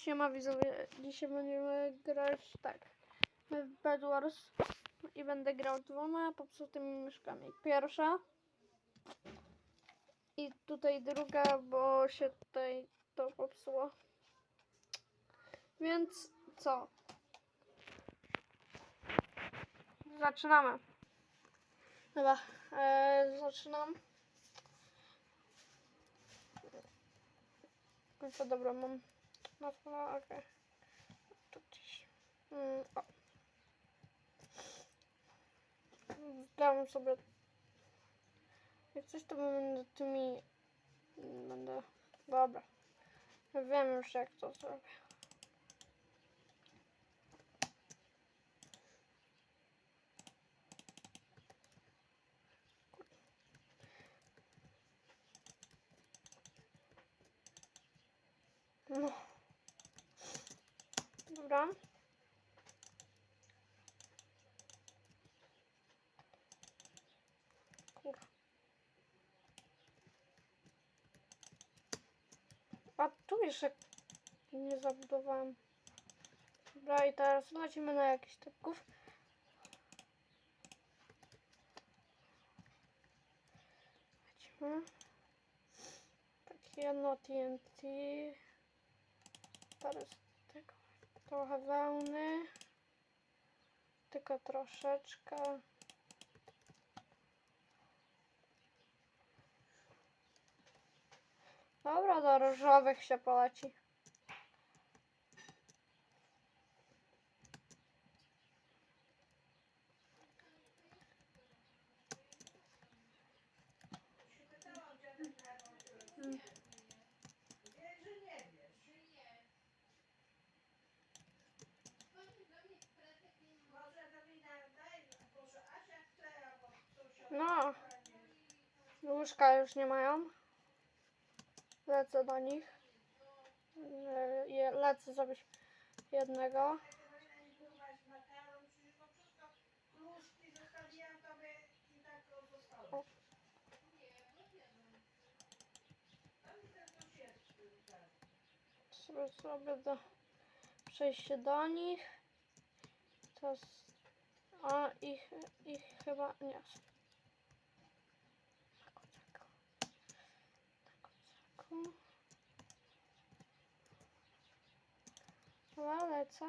Siema widzowie, dzisiaj będziemy grać tak w Bed Wars i będę grał dwoma popsutymi myszkami. Pierwsza i tutaj druga, bo się tutaj to popsuło. Więc co? Zaczynamy. Dobra, e, zaczynam. No dobra, mam na. Mm, o. Dam sobie. Jak coś to będę tymi. Będę. Dobra. Wiem już jak to zrobię. Kur. A tu jeszcze nie zabudowałem. Dobra, i teraz lecimy na jakiś typków. Lecimy. Takie jedno TNT. Teraz trochę wełny. Tylko troszeczkę. Dobra, do różowych się poleci. No. Łóżka już nie mają. Lecę do nich. Je- Lecę zrobić jednego. O. Sobie zrobię do przejście do nich. A ich, ich chyba nie. Lecę.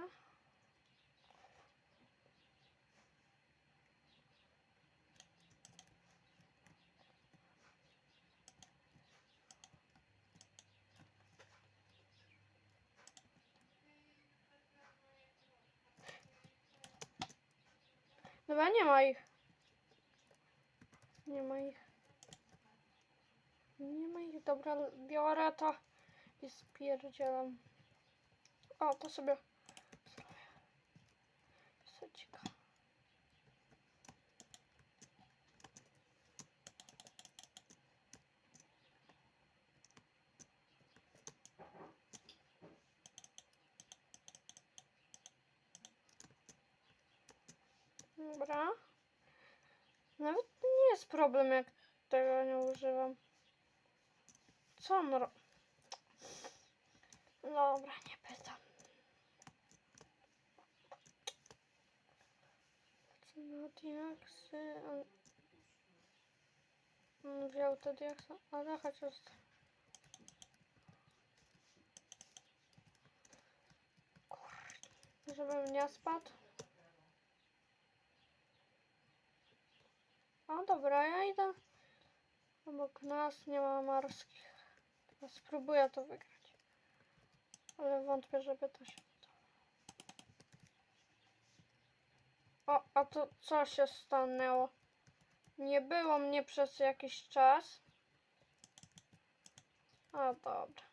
Dobra, nie ma ich. Nie ma ich. Nie ma ich. Dobra, biorę to i spierdzielam. O, to sobie zrobię. Secika. Dobra. Nawet nie jest problem, jak tego nie używam. Co on ro... Dobra, nie pytam. Diaksy? On wziął te diaksy, ale chociaż... Kurde, żebym nie spadł. O dobra, ja idę. Obok nas nie ma morskich. Teraz spróbuję to wygrać. Ale wątpię, żeby to się udało. O, a to co się stanęło? Nie było mnie przez jakiś czas. A dobra.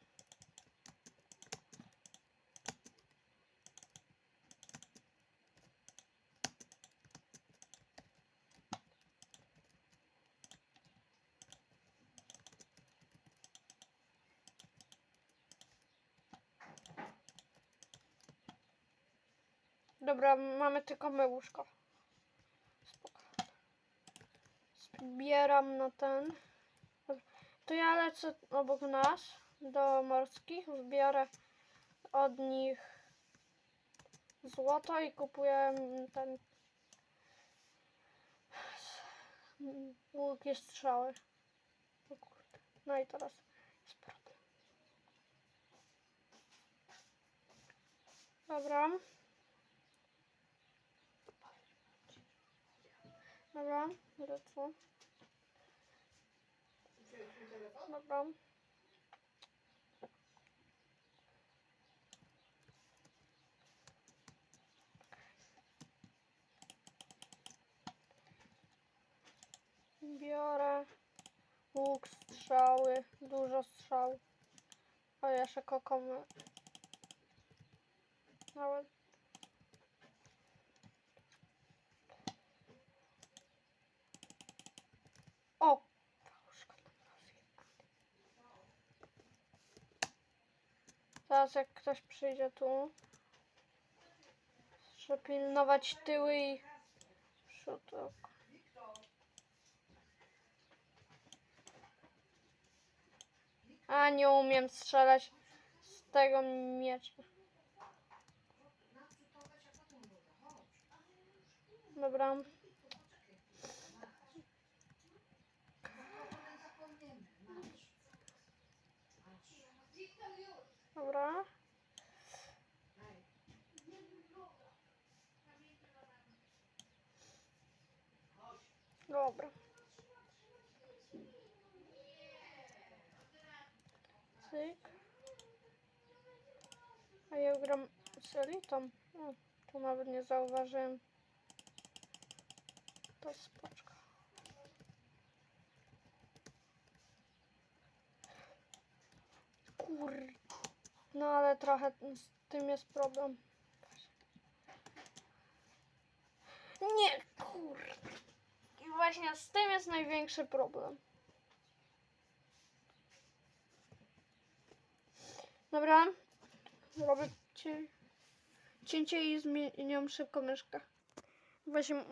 Dobra, mamy tylko my łóżko. Spoko. Zbieram na ten. To ja lecę obok nas do morskich, zbiorę od nich złoto i kupuję ten łuk i strzały. No i teraz jest problem. Dobra. Dobra, lecę. Dobra. Biorę łuk, strzały, dużo strzał. A jeszcze kokomy. Nawet. O! Szkoda, Teraz jak ktoś przyjdzie tu, trzeba pilnować tyły i przód. O A nie umiem strzelać z tego miecza. Dobra. Dobra. Dobra. Cyk. A ja gram z elitą. O, to nawet nie zauważyłem. To spoczko. Kur... No ale trochę z tym jest problem. Nie, kur... I właśnie z tym jest największy problem. Dobra. Robię cię... cięcie i zmieniam szybko myszkę. Właśnie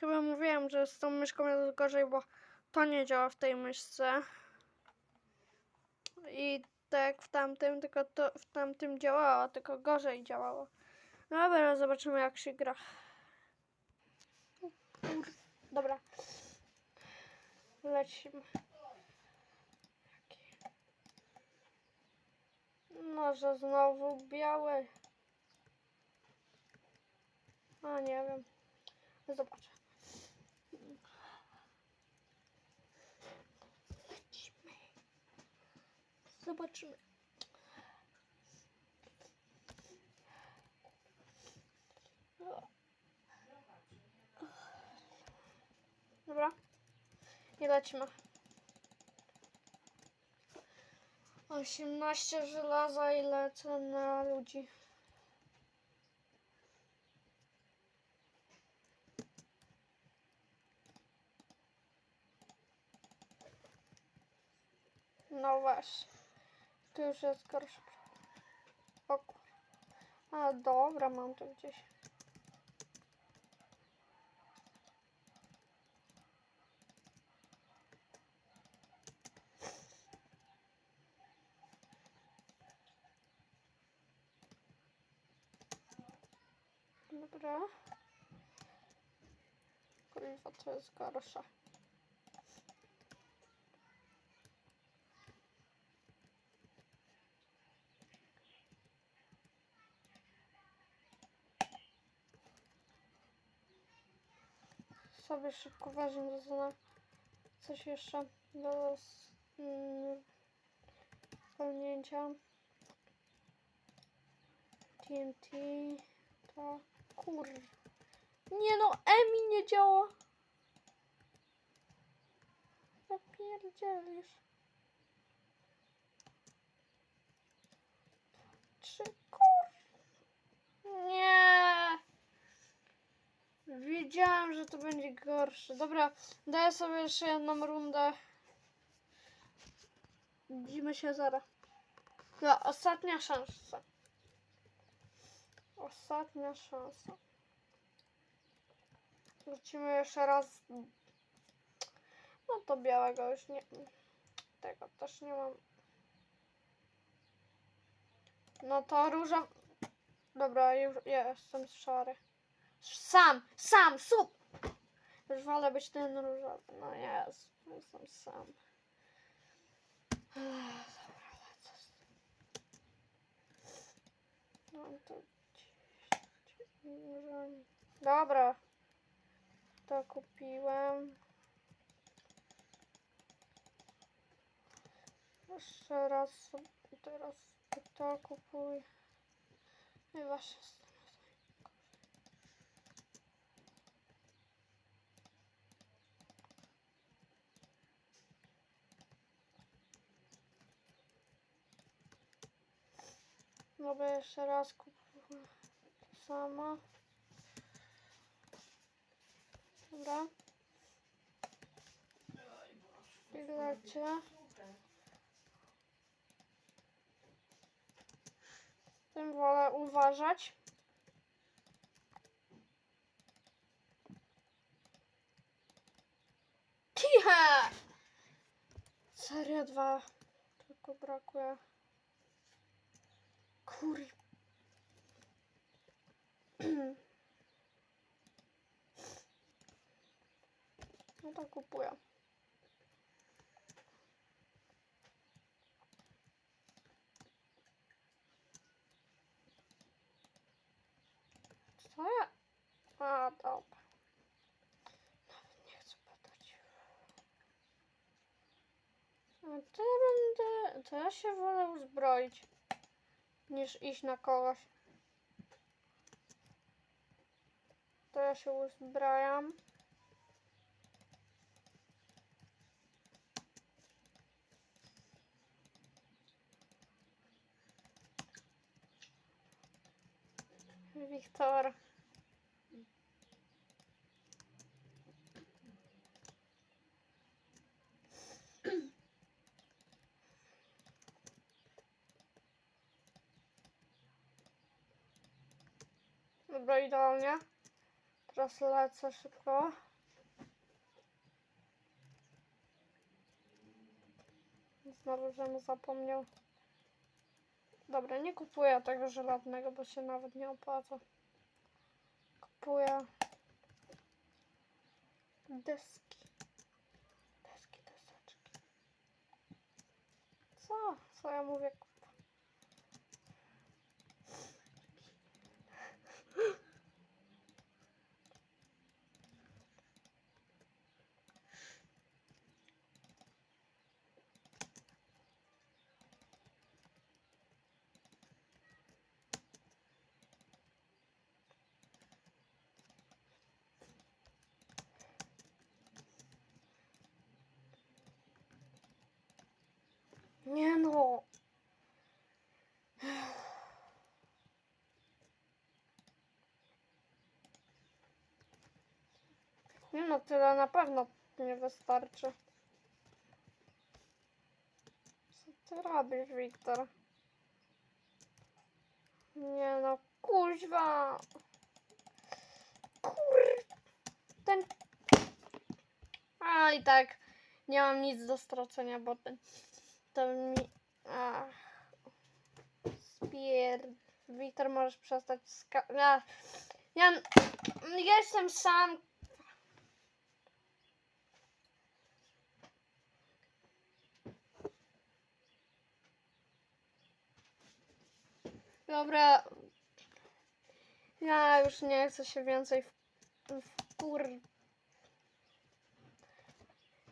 chyba mówiłem, że z tą myszką jest gorzej, bo to nie działa w tej myszce. I tak jak w tamtym, tylko to w tamtym działało, tylko gorzej działało. No Dobra, zobaczymy jak się gra. Dobra. Lecimy. Może znowu biały. A nie wiem. Zobaczę. Zobaczymy. Dobra. I lecimy. 18 żelaza i lecę na ludzi. No właśnie. Tu już jest gorszy. O kur... A dobra, mam to gdzieś. Dobra. Kurwa, to jest gorsze. Sobie szybko weźmie za coś jeszcze do s- mm, spełnięcia. TNT. To kur... Nie no, Emi nie działa. Zapierdzielisz. Trzy kur... Nie. Wiedziałam, że to będzie gorsze. Dobra, daję sobie jeszcze jedną rundę. Widzimy się zaraz. No, ostatnia szansa. Ostatnia szansa. Wrócimy jeszcze raz. No to białego już nie. Tego też nie mam. No to róża... Dobra, już ja jestem szary. Sam, sam, sup! Już wolę być ten różowy. No jest, jestem sam. Dobra, lecę. No to... Dobra. To kupiłem. Jeszcze raz teraz to kupuję. Chyba 16. Dobra, jeszcze raz kupuję to samo. Dobra. Z tym wolę uważać. Ciche! Serio dwa. Tylko brakuje. Kur... No to kupuję. Co ja? A, dobra. Nawet nie chcę. A to ja będę... To ja się wolę uzbroić niż iść na kogoś. To ja się uzbrajam. Wiktor. Dobra, idealnie. Teraz lecę szybko. Znowu, żebym zapomniał. Dobra, nie kupuję tego żelaznego, bo się nawet nie opłaca. Kupuję deski. Deski, deseczki. Co? Co ja mówię? Nie no. Nie no, tyle na pewno nie wystarczy. Co ty robisz, Wiktor? Nie no, kuźwa. Kur... Ten... A i tak nie mam nic do stracenia, bo ten... To mi... Ach. Spier... Wiktor, możesz przestać ska... Ja... ja jestem sam. Dobra. Ja już nie chcę się więcej w, w kur...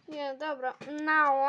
Nie, dobra. No.